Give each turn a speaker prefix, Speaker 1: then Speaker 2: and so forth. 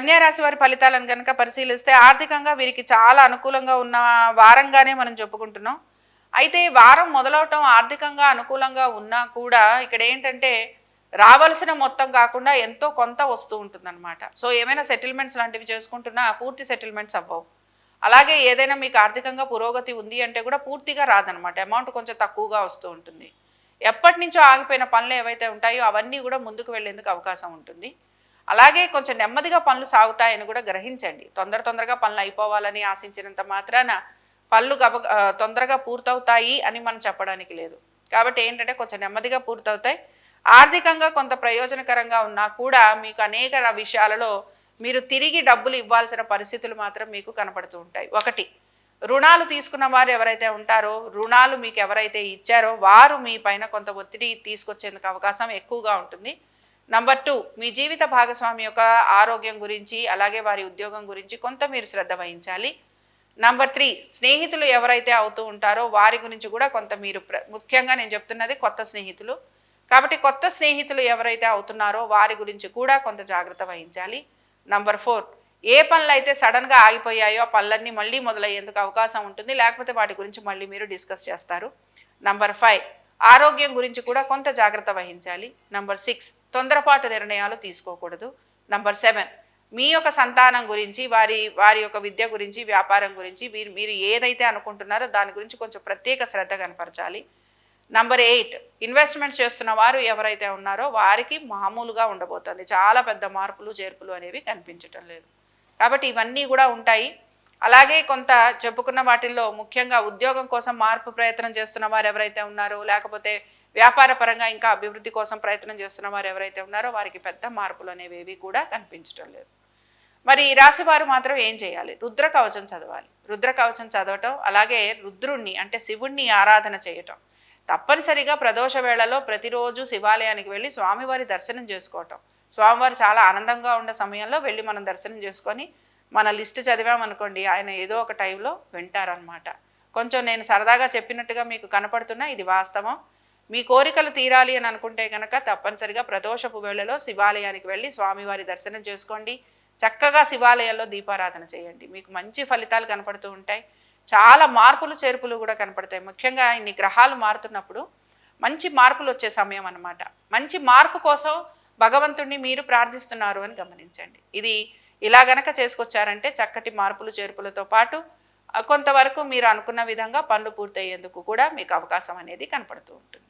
Speaker 1: కన్యారాశి వారి ఫలితాలను కనుక పరిశీలిస్తే ఆర్థికంగా వీరికి చాలా అనుకూలంగా ఉన్న వారంగానే మనం చెప్పుకుంటున్నాం. అయితే ఈ వారం మొదలవటం ఆర్థికంగా అనుకూలంగా ఉన్నా కూడా ఇక్కడ ఏంటంటే రావాల్సిన మొత్తం కాకుండా ఎంతో కొంత వస్తూ ఉంటుందన్నమాట. సో ఏమైనా సెటిల్మెంట్స్ లాంటివి చేసుకుంటున్నా పూర్తి సెటిల్మెంట్స్ అవ్వవు. అలాగే ఏదైనా మీకు ఆర్థికంగా పురోగతి ఉంది అంటే కూడా పూర్తిగా రాదనమాట అమౌంట్ కొంచెం తక్కువగా వస్తూ ఉంటుంది. ఎప్పటి నుంచో ఆగిపోయిన పనులు ఏవైతే ఉంటాయో అవన్నీ కూడా ముందుకు వెళ్ళేందుకు అవకాశం ఉంటుంది. అలాగే కొంచెం నెమ్మదిగా పనులు సాగుతాయని కూడా గ్రహించండి. తొందర తొందరగా పనులు అయిపోవాలని ఆశించినంత మాత్రాన పనులు గబ తొందరగా పూర్తవుతాయి అని మనం చెప్పడానికి లేదు. కాబట్టి ఏంటంటే కొంచెం నెమ్మదిగా పూర్తవుతాయి. ఆర్థికంగా కొంత ప్రయోజనకరంగా ఉన్నా కూడా మీకు అనేక విషయాలలో మీరు తిరిగి డబ్బులు ఇవ్వాల్సిన పరిస్థితులు మాత్రం మీకు కనపడుతూ ఉంటాయి. ఒకటి రుణాలు తీసుకున్న వారు ఎవరైతే ఉంటారో రుణాలు మీకు ఎవరైతే ఇచ్చారో వారు మీ పైన కొంత ఒత్తిడి తీసుకొచ్చేందుకు అవకాశం ఎక్కువగా ఉంటుంది. నంబర్ టూ మీ జీవిత భాగస్వామి యొక్క ఆరోగ్యం గురించి అలాగే వారి ఉద్యోగం గురించి కొంత మీరు శ్రద్ధ వహించాలి. నంబర్ త్రీ స్నేహితులు ఎవరైతే అవుతూ ఉంటారో వారి గురించి కూడా కొంత మీరు ప్ర- ముఖ్యంగా నేను చెప్తున్నది కొత్త స్నేహితులు. కాబట్టి కొత్త స్నేహితులు ఎవరైతే అవుతున్నారో వారి గురించి కూడా కొంత జాగ్రత్త వహించాలి. నంబర్ ఫోర్ ఏ పనులు అయితే సడన్గా ఆగిపోయాయో ఆ పనులన్నీ మళ్ళీ మొదలయ్యేందుకు అవకాశం ఉంటుంది. లేకపోతే వాటి గురించి మళ్ళీ మీరు డిస్కస్ చేస్తారు. నంబర్ ఫైవ్ ఆరోగ్యం గురించి కూడా కొంత జాగ్రత్త వహించాలి. నంబర్ సిక్స్ తొందరపాటు నిర్ణయాలు తీసుకోకూడదు. నంబర్ సెవెన్ మీ యొక్క సంతానం గురించి వారి వారి యొక్క విద్య గురించి వ్యాపారం గురించి మీరు మీరు ఏదైతే అనుకుంటున్నారో దాని గురించి కొంచెం ప్రత్యేక శ్రద్ధ కనపరచాలి. నంబర్ ఎయిట్ ఇన్వెస్ట్మెంట్స్ చేస్తున్న వారు ఎవరైతే ఉన్నారో వారికి మామూలుగా ఉండబోతుంది. చాలా పెద్ద మార్పులు చేర్పులు అనేవి కనిపించటం లేదు. కాబట్టి ఇవన్నీ కూడా ఉంటాయి. అలాగే కొంత చెప్పుకున్న వాటిల్లో ముఖ్యంగా ఉద్యోగం కోసం మార్పు ప్రయత్నం చేస్తున్న వారు ఎవరైతే ఉన్నారో లేకపోతే వ్యాపార పరంగా ఇంకా అభివృద్ధి కోసం ప్రయత్నం చేస్తున్న వారు ఎవరైతే ఉన్నారో వారికి పెద్ద మార్పులు అనేవి ఏవి కూడా కనిపించటం లేదు. మరి ఈ రాశి వారు మాత్రం ఏం చేయాలి? రుద్ర కవచం చదవాలి. రుద్ర కవచం చదవటం అలాగే రుద్రుణ్ణి అంటే శివుణ్ణి ఆరాధన చేయటం. తప్పనిసరిగా ప్రదోష వేళలో ప్రతిరోజు శివాలయానికి వెళ్ళి స్వామివారి దర్శనం చేసుకోవటం. స్వామివారు చాలా ఆనందంగా ఉన్న సమయంలో వెళ్ళి మనం దర్శనం చేసుకొని మన లిస్ట్ చదివామనుకోండి ఆయన ఏదో ఒక టైంలో వింటారనమాట కొంచెం నేను సరదాగా చెప్పినట్టుగా మీకు కనపడుతున్నా ఇది వాస్తవం. మీ కోరికలు తీరాలి అని అనుకుంటే కనుక తప్పనిసరిగా ప్రదోషపు వేళలో శివాలయానికి వెళ్ళి స్వామివారి దర్శనం చేసుకోండి. చక్కగా శివాలయాల్లో దీపారాధన చేయండి. మీకు మంచి ఫలితాలు కనపడుతూ ఉంటాయి. చాలా మార్పులు చేర్పులు కూడా కనపడతాయి. ముఖ్యంగా ఇన్ని గ్రహాలు మారుతున్నప్పుడు మంచి మార్పులు వచ్చే సమయం అన్నమాట. మంచి మార్పు కోసం భగవంతుణ్ణి మీరు ప్రార్థిస్తున్నారు అని గమనించండి. ఇది ఇలా గనక చేసుకొచ్చారంటే చక్కటి మార్పులు చేర్పులతో పాటు కొంతవరకు మీరు అనుకున్న విధంగా పనులు పూర్తయ్యేందుకు కూడా మీకు అవకాశం అనేది కనపడుతూ ఉంటుంది.